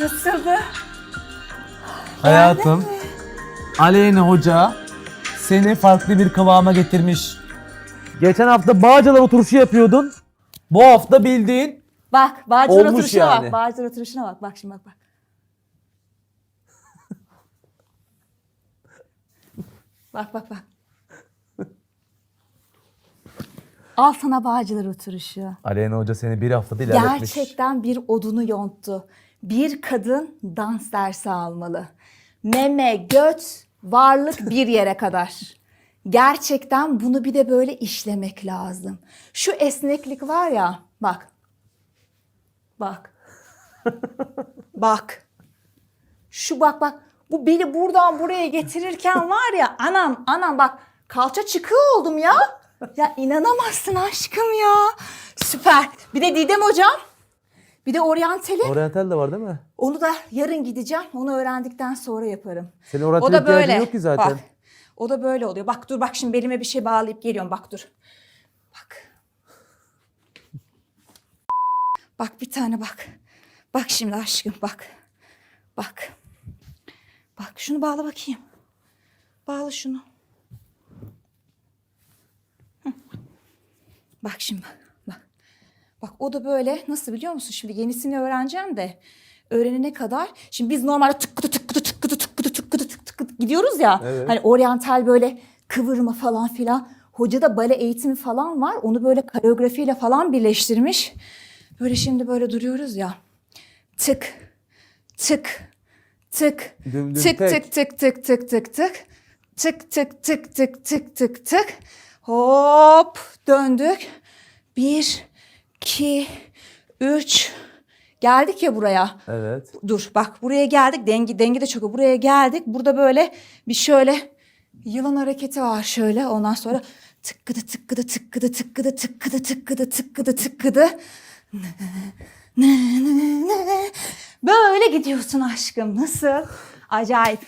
Nasıldı? Hayatım, Aleyna Hoca seni farklı bir kıvama getirmiş. Geçen hafta Bağcılar oturuşu yapıyordun. Bu hafta bildiğin Bak Bağcılar Olmuş oturuşuna yani. bak. Bağcılar oturuşuna bak. Bak şimdi bak bak. bak bak bak. Al sana Bağcılar oturuşu. Aleyna Hoca seni bir haftada ilerletmiş. Gerçekten bir odunu yonttu. Bir kadın dans dersi almalı. Meme, göt, varlık bir yere kadar. Gerçekten bunu bir de böyle işlemek lazım. Şu esneklik var ya, bak. Bak. bak. Şu bak bak. Bu beni buradan buraya getirirken var ya anam anam bak kalça çıkıyor oldum ya. Ya inanamazsın aşkım ya. Süper. Bir de Didem hocam. Bir de oryantali. Oriental de var değil mi? Onu da yarın gideceğim. Onu öğrendikten sonra yaparım. Senin oriental O da ihtiyacın böyle. yok ki zaten. Bak, o da böyle oluyor. Bak dur bak şimdi belime bir şey bağlayıp geliyorum. Bak dur. Bak. Bak bir tane bak. Bak şimdi aşkım bak. Bak. Bak şunu bağla bakayım. Bağla şunu. Bak şimdi bak. Bak, o da böyle nasıl biliyor musun? Şimdi yenisini öğreneceğim de öğrenene kadar. Şimdi biz normalde tıkkıdı tıkkıdı tıkkıdı tıkkıdı tıkkıdı tıkkıdı gidiyoruz ya. Evet. Hani oryantal böyle kıvırma falan filan. Hoca da bale eğitimi falan var. Onu böyle koreografiyle falan birleştirmiş. Böyle şimdi böyle duruyoruz ya. Tık, tık, tık, Düm düm tık tek. tık tık tık tık tık tık. Tık tık tık tık tık tık tık hop döndük. Bir, iki, üç. Geldik ya buraya. Evet. Dur bak buraya geldik. Dengi, dengi de çok. Buraya geldik. Burada böyle bir şöyle yılan hareketi var şöyle. Ondan sonra tıkkıdı tıkkıdı tıkkıdı tıkkıdı tıkkıdı tıkkıdı tıkkıdı tıkkıdı. Böyle gidiyorsun aşkım. Nasıl? Acayip.